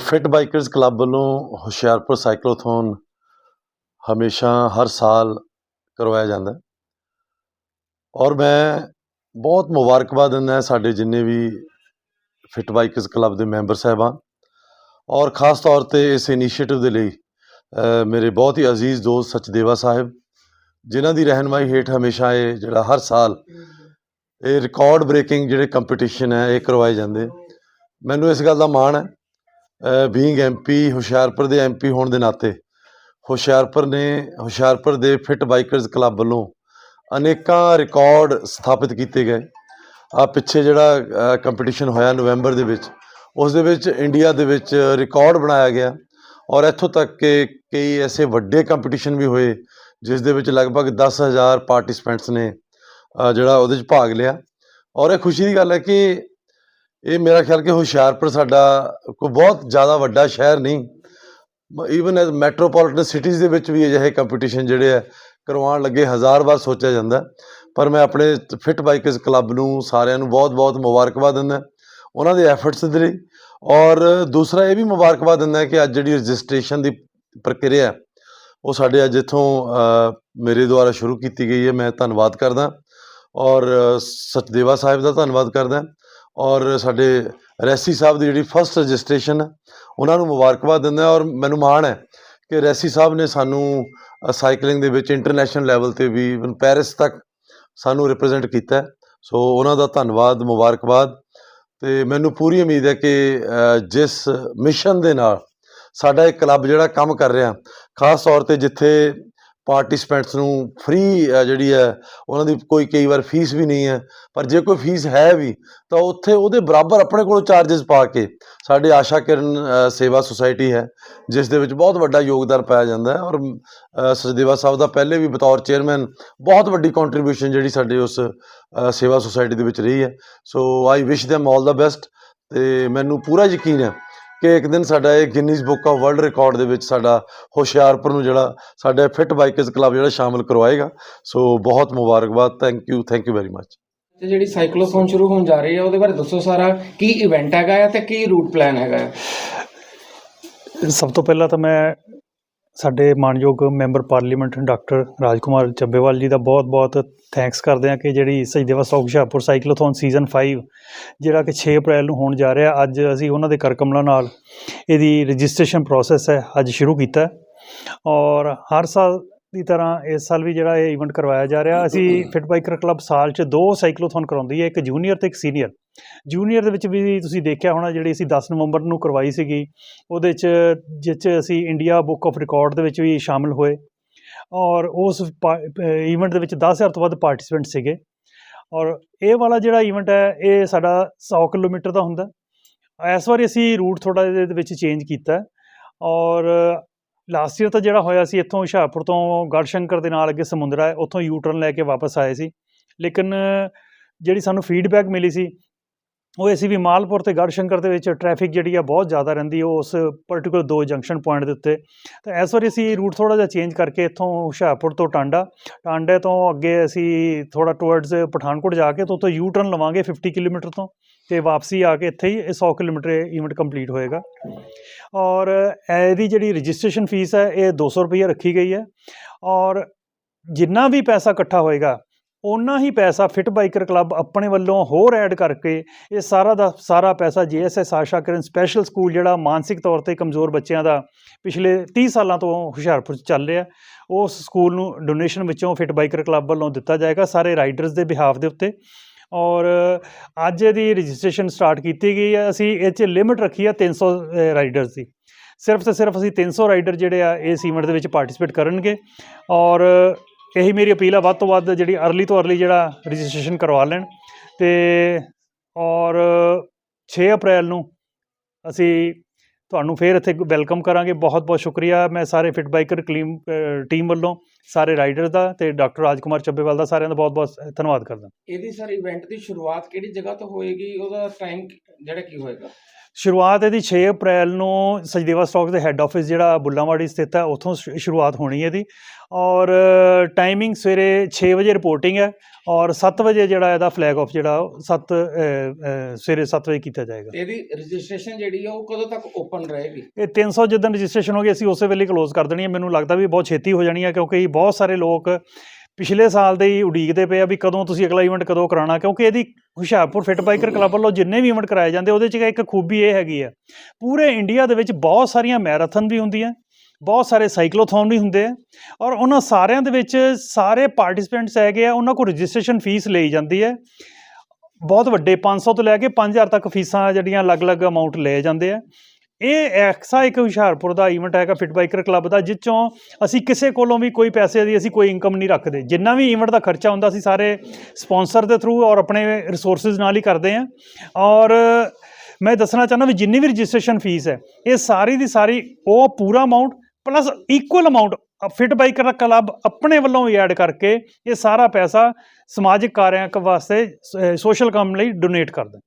Fit bikers club ਵੱਲੋਂ Hoshiarpur cyclothon ਹਮੇਸ਼ਾ ਹਰ ਸਾਲ ਕਰਵਾਇਆ ਜਾਂਦਾ ਹੈ। ਔਰ ਮੈਂ ਬਹੁਤ ਮੁਬਾਰਕਬਾਦ ਦਿੰਦਾ ਸਾਡੇ ਜਿੰਨੇ ਵੀ ਫਿਟ ਬਾਈਕਰਸ ਕਲੱਬ ਦੇ ਮੈਂਬਰ ਸਾਹਿਬਾਨ। ਔਰ ਖਾਸ ਤੌਰ ਤੇ ਇਸ ਇਨੀਸ਼ੀਏਟਿਵ ਦੇ ਲਈ ਮੇਰੇ ਬਹੁਤ ਹੀ ਅਜ਼ੀਜ਼ ਦੋਸਤ ਸਚਦੇਵਾ ਸਾਹਿਬ, ਜਿਨ੍ਹਾਂ ਦੀ ਰਹਿਨਮਾਈ ਹੇਠ ਹਮੇਸ਼ਾ ਇਹ ਜਿਹੜਾ ਹਰ ਸਾਲ ਇਹ ਰਿਕਾਰਡ ਬ੍ਰੇਕਿੰਗ ਜਿਹੜੇ ਕੰਪੀਟੀਸ਼ਨ ਹੈ, ਇਹ ਕਰਵਾਏ ਜਾਂਦੇ। ਮੈਨੂੰ ਇਸ ਗੱਲ ਦਾ ਮਾਣ ਹੈ ਬੀਇੰਗ ਐਮਪੀ ਹੁਸ਼ਿਆਰਪੁਰ ਦੇ ਐਮਪੀ ਹੋਣ ਦੇ ਨਾਤੇ, ਹੁਸ਼ਿਆਰਪੁਰ ਨੇ, ਹੁਸ਼ਿਆਰਪੁਰ ਦੇ ਫਿਟ ਬਾਈਕਰਸ ਕਲੱਬ ਵੱਲੋਂ ਅਨੇਕਾਂ ਰਿਕਾਰਡ ਸਥਾਪਿਤ ਕੀਤੇ ਗਏ। ਆ ਪਿੱਛੇ ਜਿਹੜਾ ਕੰਪੀਟੀਸ਼ਨ ਹੋਇਆ ਨਵੰਬਰ ਦੇ ਵਿੱਚ, ਉਸ ਦੇ ਵਿੱਚ ਇੰਡੀਆ ਦੇ ਵਿੱਚ ਰਿਕਾਰਡ ਬਣਾਇਆ ਗਿਆ। ਔਰ ਇੱਥੋਂ ਤੱਕ ਕਿ ਕਈ ਐਸੇ ਵੱਡੇ ਕੰਪੀਟੀਸ਼ਨ ਵੀ ਹੋਏ, ਜਿਸ ਦੇ ਵਿੱਚ ਲਗਭਗ 10000 ਪਾਰਟਿਸਪੈਂਟਸ ਨੇ ਜਿਹੜਾ ਉਹਦੇ ਵਿੱਚ ਭਾਗ ਲਿਆ। ਔਰ ਇਹ ਖੁਸ਼ੀ ਦੀ ਗੱਲ ਹੈ ਕਿ ਇਹ ਮੇਰਾ ਖਿਆਲ ਕਿ ਹੁਸ਼ਿਆਰਪੁਰ ਸਾਡਾ ਕੋਈ ਬਹੁਤ ਜ਼ਿਆਦਾ ਵੱਡਾ ਸ਼ਹਿਰ ਨਹੀਂ। ਈਵਨ ਐਜ਼ ਮੈਟਰੋਪੋਲੀਟਨ ਸਿਟੀਜ਼ ਦੇ ਵਿੱਚ ਵੀ ਅਜਿਹੇ ਕੰਪੀਟੀਸ਼ਨ ਜਿਹੜੇ ਆ, ਕਰਵਾਉਣ ਲੱਗੇ ਹਜ਼ਾਰ ਵਾਰ ਸੋਚਿਆ ਜਾਂਦਾ ਪਰ ਮੈਂ ਆਪਣੇ ਫਿਟ ਬਾਈਕਰਸ ਕਲੱਬ ਨੂੰ, ਸਾਰਿਆਂ ਨੂੰ ਬਹੁਤ-ਬਹੁਤ ਮੁਬਾਰਕਬਾਦ ਦਿੰਦਾ ਉਹਨਾਂ ਦੇ ਐਫਰਟਸ ਦੇ ਲਈ। ਔਰ ਦੂਸਰਾ ਇਹ ਵੀ ਮੁਬਾਰਕਬਾਦ ਦਿੰਦਾ ਕਿ ਅੱਜ ਜਿਹੜੀ ਰਜਿਸਟ੍ਰੇਸ਼ਨ ਦੀ ਪ੍ਰਕਿਰਿਆ ਉਹ ਸਾਡੇ ਅੱਜ ਇੱਥੋਂ ਮੇਰੇ ਦੁਆਰਾ ਸ਼ੁਰੂ ਕੀਤੀ ਗਈ ਹੈ। ਮੈਂ ਧੰਨਵਾਦ ਕਰਦਾ ਔਰ ਸਚਦੇਵਾ ਸਾਹਿਬ ਦਾ ਧੰਨਵਾਦ ਕਰਦਾ ਔਰ ਸਾਡੇ ਰੈਸੀ ਸਾਹਿਬ ਦੀ ਜਿਹੜੀ ਫਸਟ ਰਜਿਸਟ੍ਰੇਸ਼ਨ ਹੈ ਉਹਨਾਂ ਨੂੰ ਮੁਬਾਰਕਬਾਦ ਦਿੰਦਾ ਔਰ ਮੈਨੂੰ ਮਾਣ ਹੈ ਕਿ ਰੈਸੀ ਸਾਹਿਬ ਨੇ ਸਾਨੂੰ ਸਾਈਕਲਿੰਗ ਦੇ ਵਿੱਚ ਇੰਟਰਨੈਸ਼ਨਲ ਲੈਵਲ ਤੇ ਵੀ ਪੈਰਿਸ ਤੱਕ ਸਾਨੂੰ ਰਿਪਰੈਜ਼ੈਂਟ ਕੀਤਾ ਸੋ ਉਹਨਾਂ ਦਾ ਧੰਨਵਾਦ, ਮੁਬਾਰਕਬਾਦ ਤੇ ਮੈਨੂੰ ਪੂਰੀ ਉਮੀਦ ਹੈ ਕਿ ਜਿਸ ਮਿਸ਼ਨ ਦੇ ਨਾਲ ਸਾਡਾ ਇਹ ਕਲੱਬ ਜਿਹੜਾ ਕੰਮ ਕਰ ਰਿਹਾ, ਖਾਸ ਤੌਰ ਤੇ ਜਿੱਥੇ ਪਾਰਟਿਸਪੈਂਟਸ ਨੂੰ ਫ੍ਰੀ ਜਿਹੜੀ ਹੈ, ਉਹਨਾਂ ਦੀ ਕੋਈ ਕਈ ਵਾਰ ਫੀਸ ਵੀ ਨਹੀਂ ਹੈ। ਪਰ ਜੇ ਕੋਈ ਫੀਸ ਹੈ ਵੀ, ਤਾਂ ਉੱਥੇ ਉਹਦੇ ਬਰਾਬਰ ਆਪਣੇ ਕੋਲੋਂ ਚਾਰजेस ਪਾ ਕੇ ਸਾਡੇ ਆਸ਼ਾ ਕਿਰਨ ਸੇਵਾ ਸੁਸਾਇਟੀ ਹੈ, ਜਿਸ ਦੇ ਵਿੱਚ ਬਹੁਤ ਵੱਡਾ ਯੋਗਦਾਨ ਪਾਇਆ ਜਾਂਦਾ ਹੈ। ਔਰ ਸਚਦੇਵਾ ਸਾਹਿਬ ਦਾ ਪਹਿਲੇ ਵੀ ਬਤੌਰ ਚੇਅਰਮੈਨ ਬਹੁਤ ਵੱਡੀ ਕੰਟਰੀਬਿਊਸ਼ਨ ਜਿਹੜੀ ਸਾਡੇ ਉਸ ਸੇਵਾ ਸੁਸਾਇਟੀ ਦੇ ਵਿੱਚ ਰਹੀ ਹੈ। ਸੋ ਆਈ ਵਿਸ਼ them ਆਲ ਦਾ ਬੈਸਟ ਤੇ ਮੈਨੂੰ ਪੂਰਾ ਯਕੀਨ ਹੈ ਕਿ ਇੱਕ ਦਿਨ ਸਾਡਾ ਇਹ Guinness book of world record ਦੇ ਵਿੱਚ ਸਾਡਾ ਹੁਸ਼ਿਆਰਪੁਰ ਨੂੰ ਜਿਹੜਾ ਸਾਡੇ ਫਿਟ ਬਾਈਕਰਸ ਕਲੱਬ ਜਿਹੜਾ ਸ਼ਾਮਲ ਕਰਵਾਏਗਾ। ਸੋ ਬਹੁਤ ਮੁਬਾਰਕਬਾਦ। Thank you thank you very much ਤੇ ਜਿਹੜੀ ਸਾਈਕਲੋਥੋਨ ਸ਼ੁਰੂ ਹੋਣ ਜਾ ਰਹੀ ਹੈ ਉਹਦੇ ਬਾਰੇ ਦੱਸੋ ਸਾਰਾ। ਕੀ ਇਵੈਂਟ ਹੈਗਾ ਹੈ ਤੇ ਕੀ ਰੂਟ ਪਲਾਨ ਹੈਗਾ ਹੈ ਸਭ ਤੋਂ ਪਹਿਲਾਂ ਤਾਂ ਮੈਂ ਸਾਡੇ ਮਾਨਯੋਗ member parliament doctor Rajkumar Chabbewal ji ਦਾ ਬਹੁਤ-ਬਹੁਤ ਥੈਂਕਸ ਕਰਦੇ ਹਾਂ ਕਿ ਜਿਹੜੀ Sachdeva stock Hoshiarpur cyclothon season 5 ਜਿਹੜਾ ਕਿ 6 ਅਪ੍ਰੈਲ ਨੂੰ ਹੋਣ ਜਾ ਰਿਹਾ, ਅੱਜ ਅਸੀਂ ਉਹਨਾਂ ਦੇ ਕਰਕਮਲਾਂ ਨਾਲ ਇਹਦੀ ਰਜਿਸਟ੍ਰੇਸ਼ਨ ਪ੍ਰੋਸੈਸ ਹੈ, ਅੱਜ ਸ਼ੁਰੂ ਕੀਤਾ ਔਰ ਹਰ ਸਾਲ ਦੀ ਤਰ੍ਹਾਂ ਇਸ ਸਾਲ ਵੀ ਜਿਹੜਾ ਇਹ ਇਵੈਂਟ ਕਰਵਾਇਆ ਜਾ ਰਿਹਾ। ਅਸੀਂ ਫਿਟ ਬਾਈਕਰ ਕਲੱਬ ਸਾਲ 'ਚ ਦੋ ਸਾਈਕਲੋਥੋਨ ਕਰਾਉਂਦੀ ਹੈ ਇੱਕ ਜੂਨੀਅਰ ਤੇ ਇੱਕ ਸੀਨੀਅਰ ਜੂਨੀਅਰ ਦੇ ਵਿੱਚ ਵੀ ਤੁਸੀਂ ਦੇਖਿਆ ਹੋਣਾ ਜਿਹੜੀ ਅਸੀਂ 10 ਨਵੰਬਰ ਨੂੰ ਕਰਵਾਈ ਸੀਗੀ ਉਹਦੇ 'ਚ ਜਿਸ 'ਚ ਅਸੀਂ ਇੰਡੀਆ ਬੁੱਕ ਆਫ ਰਿਕਾਰਡ ਦੇ ਵਿੱਚ ਵੀ ਸ਼ਾਮਿਲ ਹੋਏ। ਔਰ ਉਸ ਇਵੈਂਟ ਦੇ ਵਿੱਚ 10000 ਤੋਂ ਵੱਧ ਪਾਰਟਿਸਪੈਂਟ ਸੀਗੇ। ਔਰ ਇਹ ਵਾਲਾ ਜਿਹੜਾ ਇਵੈਂਟ ਹੈ ਇਹ ਸਾਡਾ 100 ਕਿਲੋਮੀਟਰ ਦਾ ਹੁੰਦਾ। ਇਸ ਵਾਰੀ ਅਸੀਂ ਰੂਟ ਥੋੜਾ ਜਿਹਾ ਇਹਦੇ ਵਿੱਚ ਚੇਂਜ ਕੀਤਾ। ਔਰ ਲਾਸਟ ਈਅਰ ਤਾਂ ਜਿਹੜਾ ਹੋਇਆ ਸੀ, ਇੱਥੋਂ ਹੁਸ਼ਿਆਰਪੁਰ ਤੋਂ ਗੜਸ਼ੰਕਰ ਦੇ ਨਾਲ ਅੱਗੇ ਸਮੁੰਦਰਾ ਹੈ, ਉੱਥੋਂ ਯੂ ਟਰਨ ਲੈ ਕੇ ਵਾਪਸ ਆਏ ਸੀ। ਲੇਕਿਨ ਜਿਹੜੀ ਸਾਨੂੰ ਫੀਡਬੈਕ ਮਿਲੀ ਸੀ, ਉਹ ਅਸੀਂ ਵੀ ਮਾਲਪੁਰ ਤੇ ਗੜਸ਼ੰਕਰ ਦੇ ਵਿੱਚ ਟ੍ਰੈਫਿਕ ਜਿਹੜੀ ਆ ਬਹੁਤ ਜ਼ਿਆਦਾ ਰਹਿੰਦੀ, ਉਹ ਉਸ ਪਾਰਟਿਕੂਲਰ ਦੋ ਜੰਕਸ਼ਨ ਪੁਆਇੰਟ ਦੇ ਉੱਤੇ। ਤਾਂ ਇਸ ਵਾਰੀ ਅਸੀਂ ਰੂਟ ਥੋੜਾ ਜਿਹਾ ਚੇਂਜ ਕਰਕੇ ਇੱਥੋਂ ਹੁਸ਼ਿਆਰਪੁਰ ਤੋਂ ਟਾਂਡਾ। ਟਾਂਡੇ ਤੋਂ ਅੱਗੇ ਅਸੀਂ ਥੋੜਾ ਟਵਰਡਸ ਪਠਾਨਕੋਟ ਜਾ ਕੇ ਤੋਂ ਉੱਥੋਂ ਯੂ ਟਰਨ ਲਵਾਂਗੇ 50 ਕਿਲੋਮੀਟਰ ਤੋਂ। ਤੇ ਵਾਪਸੀ ਆ ਕੇ ਇੱਥੇ ਹੀ ਇਹ 100 ਕਿਲੋਮੀਟਰ ਇਵੈਂਟ ਕੰਪਲੀਟ ਹੋਏਗਾ। ਔਰ ਇਹਦੀ ਜਿਹੜੀ ਰਜਿਸਟ੍ਰੇਸ਼ਨ ਫੀਸ ਹੈ, ਇਹ 200 ਰੁਪਏ ਰੱਖੀ ਗਈ ਹੈ। ਔਰ ਜਿੰਨਾ ਵੀ ਪੈਸਾ ਇਕੱਠਾ ਹੋਏਗਾ, ਓਨਾ ਹੀ ਪੈਸਾ ਫਿਟ ਬਾਈਕਰ ਕਲੱਬ ਆਪਣੇ ਵੱਲੋਂ ਹੋਰ ਐਡ ਕਰਕੇ ਇਹ ਸਾਰਾ ਦਾ ਸਾਰਾ ਪੈਸਾ ਜੀਐਸਐਸ ਆਸ਼ਾ ਕਿਰਨ ਸਪੈਸ਼ਲ ਸਕੂਲ ਜਿਹੜਾ ਮਾਨਸਿਕ ਤੌਰ ਤੇ ਕਮਜ਼ੋਰ ਬੱਚਿਆਂ ਦਾ ਪਿਛਲੇ 30 ਸਾਲਾਂ ਤੋਂ ਹੁਸ਼ਿਆਰਪੁਰ 'ਚ ਚੱਲ ਰਿਹਾ, ਉਸ ਸਕੂਲ ਨੂੰ ਡੋਨੇਸ਼ਨ ਵਿੱਚੋਂ ਫਿਟ ਬਾਈਕਰ ਕਲੱਬ ਵੱਲੋਂ ਦਿੱਤਾ ਜਾਏਗਾ ਸਾਰੇ ਰਾਈਡਰਸ ਦੇ ਬਿਹਾਫ ਦੇ ਉੱਤੇ। ਔਰ ਅੱਜ ਇਹਦੀ ਰਜਿਸਟ੍ਰੇਸ਼ਨ ਸਟਾਰਟ ਕੀਤੀ ਗਈ ਹੈ। ਅਸੀਂ ਇਹ 'ਚ ਲਿਮਿਟ ਰੱਖੀ ਹੈ 300 ਰਾਈਡਰਸ ਦੀ। ਸਿਰਫ ਤੇ ਸਿਰਫ ਅਸੀਂ 300 ਰਾਈਡਰ ਜਿਹੜੇ ਆ ਇਸ ਇਵੈਂਟ ਦੇ ਵਿੱਚ ਪਾਰਟਿਸਿਪੇਟ ਕਰਨਗੇ। ਔਰ ਇਹੀ ਮੇਰੀ ਅਪੀਲ ਆ, ਵੱਧ ਤੋਂ ਵੱਧ ਜਿਹੜੀ ਅਰਲੀ ਤੋਂ ਅਰਲੀ ਜਿਹੜਾ ਰਜਿਸਟ੍ਰੇਸ਼ਨ ਕਰਵਾ ਲੈਣ। ਤੇ ਔਰ 6 ਅਪ੍ਰੈਲ ਨੂੰ ਅਸੀਂ ਤੁਹਾਨੂੰ ਫੇਰ ਇੱਥੇ ਵੈਲਕਮ ਕਰਾਂਗੇ। ਬਹੁਤ ਬਹੁਤ ਸ਼ੁਕਰੀਆ। ਮੈਂ ਸਾਰੇ ਫਿਟ ਬਾਈਕਰ ਕਲੀਮ ਟੀਮ ਵੱਲੋਂ। ਸਾਰੇ ਰਾਈਡਰ ਦਾ ਤੇ ਡਾਕਟਰ ਰਾਜਕੁਮਾਰ ਚੱਬੇਵਾਲ ਦਾ ਸਾਰਿਆਂ ਦਾ ਬਹੁਤ ਬਹੁਤ ਧੰਨਵਾਦ ਕਰਦਾ। ਇਹਦੀ ਸਰ ਇਵੈਂਟ ਦੀ ਸ਼ੁਰੂਆਤ ਕਿਹੜੀ ਜਗ੍ਹਾ ਤੋਂ ਹੋਏਗੀ? ਉਹਦਾ ਟਾਈਮ ਜਿਹੜਾ ਕੀ ਹੋਏਗਾ? ਸ਼ੁਰੂਆਤ ਇਹਦੀ 6 ਅਪ੍ਰੈਲ ਨੂੰ ਸਚਦੇਵਾ ਸਟਾਕ ਦੇ ਹੈੱਡ ਆਫਿਸ ਜਿਹੜਾ ਬੁੱਲਾਂਵਾੜੀ ਸਥਿਤ ਹੈ ਉੱਥੋਂ ਸ਼ੁਰੂਆਤ ਹੋਣੀ ਹੈ ਇਹਦੀ। ਔਰ ਟਾਈਮਿੰਗ ਸਵੇਰੇ 6 ਵਜੇ ਰਿਪੋਰਟਿੰਗ ਹੈ ਔਰ 7 ਵਜੇ ਜਿਹੜਾ ਇਹਦਾ ਫਲੈਗ ਆਫ ਜਿਹੜਾ 7 ਸਵੇਰੇ 7 ਵਜੇ ਕੀਤਾ ਜਾਏਗਾ। ਇਹਦੀ ਰਜਿਸਟ੍ਰੇਸ਼ਨ ਜਿਹੜੀ ਆ ਉਹ ਕਦੋਂ ਤੱਕ ਓਪਨ ਰਹੇਗੀ? ਇਹ 300 ਜਿੱਦਣ ਰਜਿਸਟ੍ਰੇਸ਼ਨ ਹੋ ਗਈ ਅਸੀਂ ਉਸੇ ਵੇਲੇ ਕਲੋਜ਼ ਕਰ ਦੇਣੀ ਹੈ। ਮੈਨੂੰ ਲੱਗਦਾ ਵੀ ਬਹੁਤ ਛੇਤੀ ਹੋ ਜਾਣੀ ਹੈ ਕਿਉਂਕਿ ਬਹੁਤ ਸਾਰੇ ਲੋਕ ਪਿਛਲੇ ਸਾਲ ਦੇ ਹੀ ਉਡੀਕਦੇ ਪਏ ਆ ਵੀ ਕਦੋਂ ਤੁਸੀਂ ਅਗਲਾ ਇਵੈਂਟ ਕਦੋਂ ਕਰਾਉਣਾ, ਕਿਉਂਕਿ ਇਹਦੀ ਹੁਸ਼ਿਆਰਪੁਰ ਫਿੱਟ ਬਾਈਕਰ ਕਲੱਬ ਵੱਲੋਂ ਜਿੰਨੇ ਵੀ ਇਵੈਂਟ ਕਰਾਏ ਜਾਂਦੇ, ਉਹਦੇ 'ਚ ਇੱਕ ਖੂਬੀ ਇਹ ਹੈਗੀ ਆ। ਪੂਰੇ ਇੰਡੀਆ ਦੇ ਵਿੱਚ ਬਹੁਤ ਸਾਰੀਆਂ ਮੈਰਾਥਨ ਵੀ ਹੁੰਦੀਆਂ, ਬਹੁਤ ਸਾਰੇ ਸਾਈਕਲੋਥੋਨ ਵੀ ਹੁੰਦੇ ਆ, ਔਰ ਉਹਨਾਂ ਸਾਰਿਆਂ ਦੇ ਵਿੱਚ ਸਾਰੇ ਪਾਰਟਿਸਿਪੈਂਟਸ ਹੈਗੇ ਆ, ਉਹਨਾਂ ਕੋਲ ਰਜਿਸਟ੍ਰੇਸ਼ਨ ਫੀਸ ਲਈ ਜਾਂਦੀ ਹੈ। ਬਹੁਤ ਵੱਡੇ 500 ਤੋਂ ਲੈ ਕੇ 5000 ਤੱਕ ਫੀਸਾਂ ਜਿਹੜੀਆਂ ਅਲੱਗ-ਅਲੱਗ ਅਮਾਉਂਟ ਲਏ ਜਾਂਦੇ ਆ। ਇਹ ਐਕਸਾ ਇੱਕ ਹੁਸ਼ਿਆਰਪੁਰ ਦਾ ਇਵੈਂਟ ਹੈਗਾ ਫਿਟ ਬਾਈਕਰ ਕਲੱਬ ਦਾ ਜਿਸ 'ਚੋਂ ਅਸੀਂ ਕਿਸੇ ਕੋਲੋਂ ਵੀ ਕੋਈ ਪੈਸੇ ਦੀ ਅਸੀਂ ਕੋਈ ਇਨਕਮ ਨਹੀਂ ਰੱਖਦੇ। ਜਿੰਨਾ ਵੀ ਇਵੈਂਟ ਦਾ ਖਰਚਾ ਹੁੰਦਾ, ਅਸੀਂ ਸਾਰੇ ਸਪਾਂਸਰ ਦੇ ਥਰੂ ਔਰ ਆਪਣੇ ਰਿਸੋਰਸਸ ਨਾਲ ਹੀ ਕਰਦੇ ਹਾਂ। ਔਰ ਮੈਂ ਦੱਸਣਾ ਚਾਹੁੰਦਾ ਵੀ ਜਿੰਨੀ ਵੀ ਰਜਿਸਟ੍ਰੇਸ਼ਨ ਫੀਸ ਹੈ, ਇਹ ਸਾਰੀ ਦੀ ਸਾਰੀ ਉਹ ਪੂਰਾ amount plus equal amount fit biker club ਆਪਣੇ ਵੱਲੋਂ ਵੀ ਐਡ ਕਰਕੇ ਇਹ ਸਾਰਾ ਪੈਸਾ ਸਮਾਜਿਕ ਕਾਰਿਆਂ ਕ ਵਾਸਤੇ ਸੋਸ਼ਲ ਕੰਮ ਲਈ ਡੋਨੇਟ ਕਰਦਾ